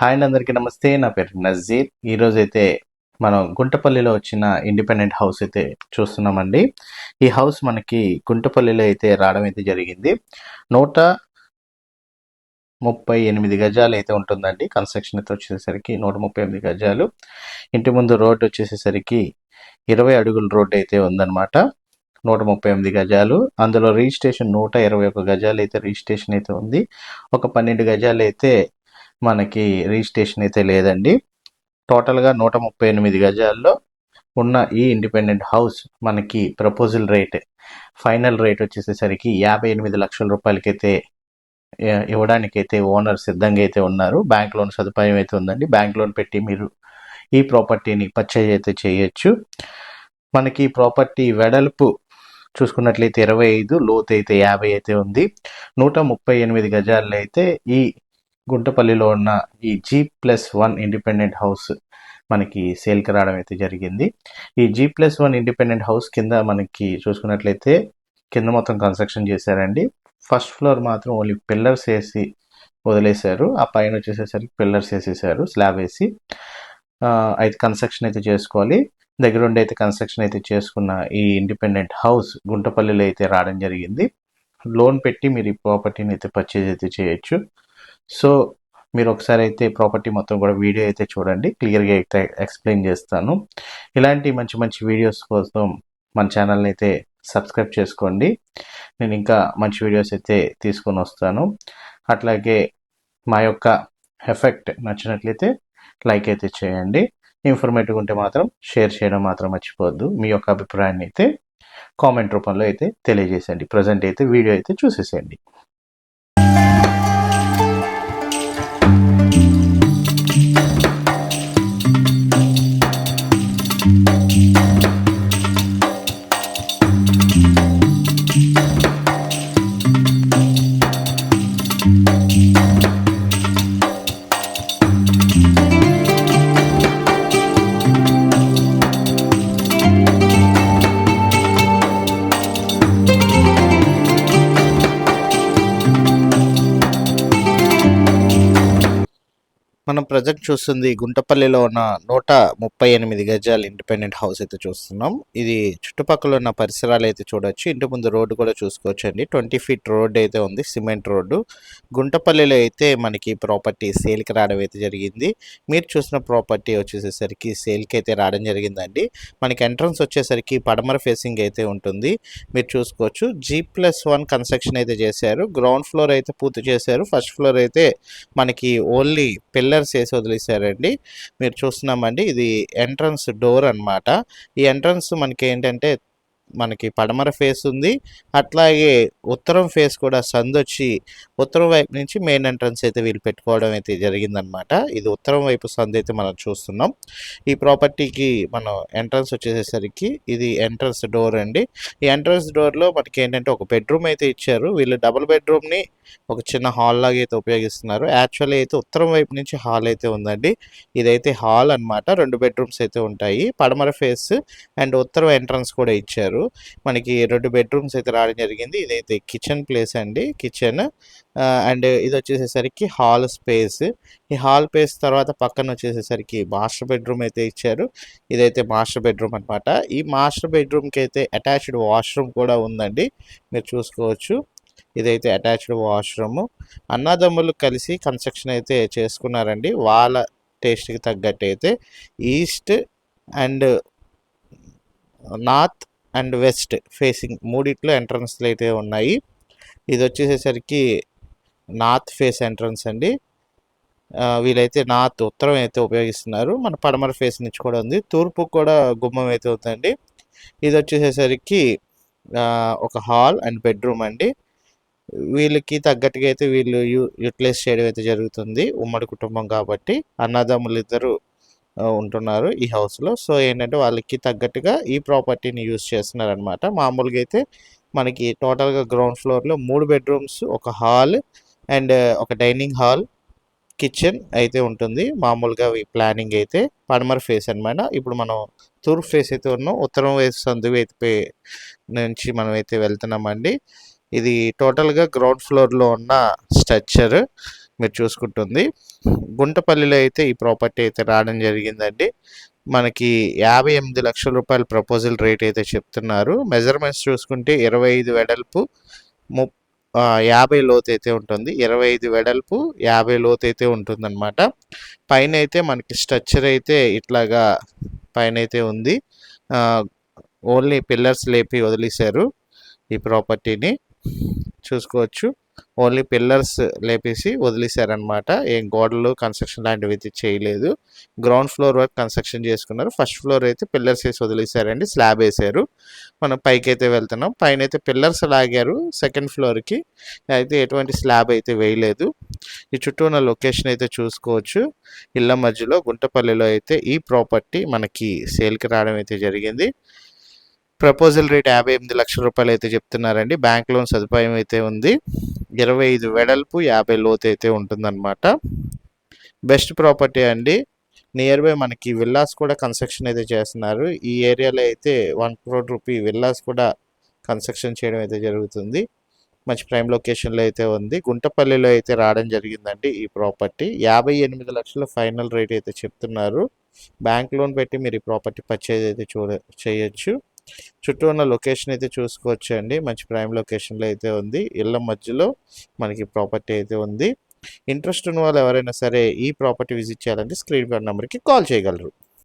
Hi అండి అందరికీ నమస్తే. నా పేరు నజీర్. ఈరోజు అయితే మనం గుంటపల్లిలో వచ్చిన ఇండిపెండెంట్ హౌస్ అయితే చూస్తున్నామండి. ఈ హౌస్ మనకి గుంటపల్లిలో అయితే రావడం అయితే జరిగింది. నూట ముప్పై ఎనిమిది గజాలు అయితే ఉంటుందండి. కన్స్ట్రక్షన్ అయితే వచ్చేసరికి నూట ముప్పై ఎనిమిది గజాలు. ఇంటి ముందు రోడ్డు వచ్చేసేసరికి ఇరవై అడుగుల రోడ్డు అయితే ఉందన్నమాట. నూట ముప్పై ఎనిమిది గజాలు. అందులో రిజిస్ట్రేషన్ నూట ఇరవై ఒక గజాలు అయితే రిజిస్ట్రేషన్ అయితే ఉంది. ఒక పన్నెండు గజాలు అయితే మనకి రిజిస్ట్రేషన్ అయితే లేదండి. టోటల్గా నూట ముప్పై ఎనిమిది గజాల్లో ఉన్న ఈ ఇండిపెండెంట్ హౌస్ మనకి ప్రపోజల్ రేట్ ఫైనల్ రేట్ వచ్చేసేసరికి యాభై ఎనిమిది లక్షల రూపాయలకైతే ఇవ్వడానికైతే ఓనర్ సిద్ధంగా అయితే ఉన్నారు. బ్యాంక్ లోన్ సదుపాయం అయితే ఉందండి. బ్యాంక్ లోన్ పెట్టి మీరు ఈ ప్రాపర్టీని పర్చేజ్ అయితే చేయొచ్చు. మనకి ప్రాపర్టీ వెడల్పు చూసుకున్నట్లయితే ఇరవై ఐదు లోతు అయితే యాభై అయితే ఉంది. నూట ముప్పై ఎనిమిది గజాల్లో అయితే ఈ గుంటపల్లిలో ఉన్న ఈ G plus one independent house మనకి సేల్కి రావడం అయితే జరిగింది. ఈ G plus one independent house కింద మనకి చూసుకున్నట్లయితే కింద మొత్తం కన్స్ట్రక్షన్ చేశారండి. ఫస్ట్ ఫ్లోర్ మాత్రం ఓన్లీ పిల్లర్స్ వేసి వదిలేశారు. ఆ పైన వచ్చేసేసరికి పిల్లర్స్ వేసేసారు స్లాబ్ వేసి. అయితే కన్స్ట్రక్షన్ అయితే చేసుకోవాలి. దగ్గర ఉండి అయితే కన్స్ట్రక్షన్ అయితే చేసుకున్న ఈ ఇండిపెండెంట్ హౌస్ గుంటపల్లిలో అయితే రావడం జరిగింది. లోన్ పెట్టి మీరు ఈ ప్రాపర్టీని అయితే పర్చేజ్ అయితే చేయొచ్చు. సో మీరు ఒకసారి అయితే ప్రాపర్టీ మొత్తం కూడా వీడియో అయితే చూడండి. క్లియర్గా అయితే ఎక్స్ప్లెయిన్ చేస్తాను. ఇలాంటి మంచి మంచి వీడియోస్ కోసం మన ఛానల్ని అయితే సబ్స్క్రైబ్ చేసుకోండి. నేను ఇంకా మంచి వీడియోస్ అయితే తీసుకొని వస్తాను. అట్లాగే మా యొక్క ఎఫెక్ట్ నచ్చినట్లయితే లైక్ అయితే చేయండి. ఇన్ఫర్మేటివ్ ఉంటే మాత్రం షేర్ చేయడం మాత్రం మర్చిపోవద్దు. మీ యొక్క అభిప్రాయాన్ని అయితే కామెంట్ రూపంలో అయితే తెలియజేసండి ప్రజెంట్ అయితే వీడియో అయితే చూసేసేయండి. మనం ప్రజెంట్ చూస్తుంది గుంటపల్లిలో ఉన్న నూట ముప్పై ఎనిమిది గజాల ఇండిపెండెంట్ హౌస్ అయితే చూస్తున్నాం. ఇది చుట్టుపక్కల ఉన్న పరిసరాలు అయితే చూడొచ్చు. ఇంటి ముందు రోడ్డు కూడా చూసుకోవచ్చు అండి ట్వంటీ ఫీట్ రోడ్ అయితే ఉంది సిమెంట్ రోడ్డు. గుంటపల్లిలో అయితే మనకి ప్రాపర్టీ సేల్కి రావడం అయితే జరిగింది. మీరు చూసిన ప్రాపర్టీ వచ్చేసేసరికి సేల్కి అయితే రావడం జరిగిందండి. మనకి ఎంట్రన్స్ వచ్చేసరికి పడమర ఫేసింగ్ అయితే ఉంటుంది. మీరు చూసుకోవచ్చు. జీ ప్లస్ వన్ కన్స్ట్రక్షన్ అయితే చేశారు. గ్రౌండ్ ఫ్లోర్ అయితే పూర్తి చేశారు. ఫస్ట్ ఫ్లోర్ అయితే మనకి ఓన్లీ పిల్లర్స్ వేసి వదిలేశారండి మీరు చూస్తున్నామండి ఇది ఎంట్రన్స్ డోర్ అన్నమాట. ఈ ఎంట్రన్స్ మనకి ఏంటంటే మనకి పడమర ఫేస్ ఉంది. అట్లాగే ఉత్తరం ఫేస్ కూడా సందొచ్చి ఉత్తరం వైపు నుంచి మెయిన్ ఎంట్రన్స్ అయితే వీళ్ళు పెట్టుకోవడం అయితే జరిగిందనమాట ఇది ఉత్తరం వైపు సందు అయితే మనం చూస్తున్నాం. ఈ ప్రాపర్టీకి మనం ఎంట్రన్స్ వచ్చేసేసరికి ఇది ఎంట్రన్స్ డోర్ అండి. ఈ ఎంట్రన్స్ డోర్లో మనకి ఏంటంటే ఒక బెడ్రూమ్ అయితే ఇచ్చారు. వీళ్ళు డబుల్ బెడ్రూమ్ని ఒక చిన్న హాల్ లాగా అయితే ఉపయోగిస్తున్నారు. యాక్చువల్లీ అయితే ఉత్తరం వైపు నుంచి హాల్ అయితే ఉందండి. ఇదైతే హాల్ అన్నమాట. రెండు బెడ్రూమ్స్ అయితే ఉంటాయి. పడమర ఫేస్ అండ్ ఉత్తరం ఎంట్రన్స్ కూడా ఇచ్చారు. మనకి రెండు బెడ్రూమ్స్ అయితే రావడం జరిగింది. ఇదైతే కిచెన్ ప్లేస్ అండి. కిచెన్ అండ్ ఇది వచ్చేసేసరికి హాల్ స్పేస్ ఈ హాల్ స్పేస్ తర్వాత పక్కన వచ్చేసేసరికి మాస్టర్ బెడ్రూమ్ అయితే ఇచ్చారు. ఇదైతే మాస్టర్ బెడ్రూమ్ అన్నమాట. ఈ మాస్టర్ బెడ్రూమ్కి అయితే అటాచ్డ్ వాష్రూమ్ కూడా ఉందండి. మీరు చూసుకోవచ్చు. ఇదైతే అటాచ్డ్ వాష్రూమ్ అన్నదమ్ములు కలిసి కన్స్ట్రక్షన్ అయితే చేసుకున్నారండి. వాళ్ళ టేస్ట్కి తగ్గట్టు అయితే east and north and west facing మూడిట్లో ఎంట్రన్స్లు అయితే ఉన్నాయి. ఇది వచ్చేసేసరికి నార్త్ ఫేస్ ఎంట్రన్స్ అండి. వీలైతే నార్త్ ఉత్తరం అయితే ఉపయోగిస్తున్నారు. మన పడమర ఫేస్ నుంచి కూడా ఉంది. తూర్పు కూడా గుమ్మం అయితే ఉందండి. ఇది వచ్చేసేసరికి ఒక హాల్ అండ్ బెడ్రూమ్ అండి. వీళ్ళకి తగ్గట్టుగా అయితే వీళ్ళు యూ యూటిలైజ్ చేయడం అయితే జరుగుతుంది. ఉమ్మడి కుటుంబం కాబట్టి. అన్నదమ్ములు ఇద్దరు ఉంటున్నారు ఈ హౌస్లో. సో ఏంటంటే వాళ్ళకి తగ్గట్టుగా ఈ ప్రాపర్టీని యూజ్ చేస్తున్నారనమాట మామూలుగా అయితే మనకి టోటల్గా గ్రౌండ్ ఫ్లోర్లో మూడు బెడ్రూమ్స్ ఒక హాల్ అండ్ ఒక డైనింగ్ హాల్ కిచెన్ అయితే ఉంటుంది. మామూలుగా ఈ ప్లానింగ్ అయితే పడమర ఫేస్ అనమాట ఇప్పుడు మనం తూర్పు ఫేస్ అయితే ఉన్నాం. ఉత్తరం వైపు సందు వైపు నుంచి మనం అయితే వెళ్తున్నామండి. ఇది టోటల్గా గ్రౌండ్ ఫ్లోర్లో ఉన్న స్ట్రక్చర్. మీరు చూసుకుంటుంది. గుంటపల్లిలో అయితే ఈ ప్రాపర్టీ అయితే రావడం జరిగిందండి. మనకి యాభై ఎనిమిది లక్షల రూపాయల ప్రపోజల్ రేట్ అయితే చెప్తున్నారు. మెజర్మెంట్స్ చూసుకుంటే ఇరవై ఐదు వెడల్పు ము యాభై లోతు అయితే ఉంటుంది. ఇరవై ఐదు వెడల్పు యాభై లోతు అయితే ఉంటుందన్నమాట. పైన అయితే మనకి స్ట్రక్చర్ అయితే ఇట్లాగా పైన అయితే ఉంది. ఓన్లీ పిల్లర్స్ లేపి వదిలేశారు ఈ ప్రాపర్టీని. చూసుకోవచ్చు. ఓన్లీ పిల్లర్స్ లేపేసి వదిలేశారనమాట ఏం గోడలు కన్స్ట్రక్షన్ లాంటివి అయితే చేయలేదు. గ్రౌండ్ ఫ్లోర్ వరకు కన్స్ట్రక్షన్ చేసుకున్నారు. ఫస్ట్ ఫ్లోర్ అయితే పిల్లర్స్ వేసి వదిలేశారండి. స్లాబ్ వేసారు మనం పైకి అయితే వెళ్తున్నాం. పైన అయితే పిల్లర్స్ లాగారు సెకండ్ ఫ్లోర్కి అయితే ఎటువంటి స్లాబ్ అయితే వేయలేదు. ఈ చుట్టూ ఉన్న లొకేషన్ అయితే చూసుకోవచ్చు. ఇళ్ళ మధ్యలో గుంటపల్లిలో అయితే ఈ ప్రాపర్టీ మనకి సేల్కి రావడం అయితే జరిగింది. ప్రపోజల్ రేట్ యాభై ఎనిమిది లక్షల రూపాయలు అయితే చెప్తున్నారండి. బ్యాంక్ లోన్ సదుపాయం అయితే ఉంది. ఇరవై ఐదు వెడల్పు యాభై లోతు అయితే ఉంటుందన్నమాట. బెస్ట్ ప్రాపర్టీ అండి. నియర్ బై మనకి విల్లాస్ కూడా కన్స్ట్రక్షన్ అయితే చేస్తున్నారు. ఈ ఏరియాలో అయితే వన్ క్రోడ్ రూపీ విల్లాస్ కూడా కన్స్ట్రక్షన్ చేయడం అయితే జరుగుతుంది. మంచి ప్రైమ్ లొకేషన్లో అయితే ఉంది. గుంటపల్లిలో అయితే రావడం జరిగిందండి ఈ ప్రాపర్టీ. యాభై ఎనిమిది లక్షల ఫైనల్ రేట్ అయితే చెప్తున్నారు. బ్యాంక్ లోన్ పెట్టి మీరు ఈ ప్రాపర్టీ పర్చేజ్ అయితే చూడ చేయొచ్చు. చుట్టూ ఉన్న లొకేషన్ అయితే చూసుకోవచ్చు అండి మంచి ప్రైమ్ లొకేషన్లో అయితే ఉంది. ఇళ్ళ మధ్యలో మనకి ప్రాపర్టీ అయితే ఉంది. ఇంట్రెస్ట్ ఉన్న వాళ్ళు ఎవరైనా సరే ఈ ప్రాపర్టీ విజిట్ చేయాలంటే స్క్రీన్ కార్డ్ నెంబర్కి కాల్ చేయగలరు.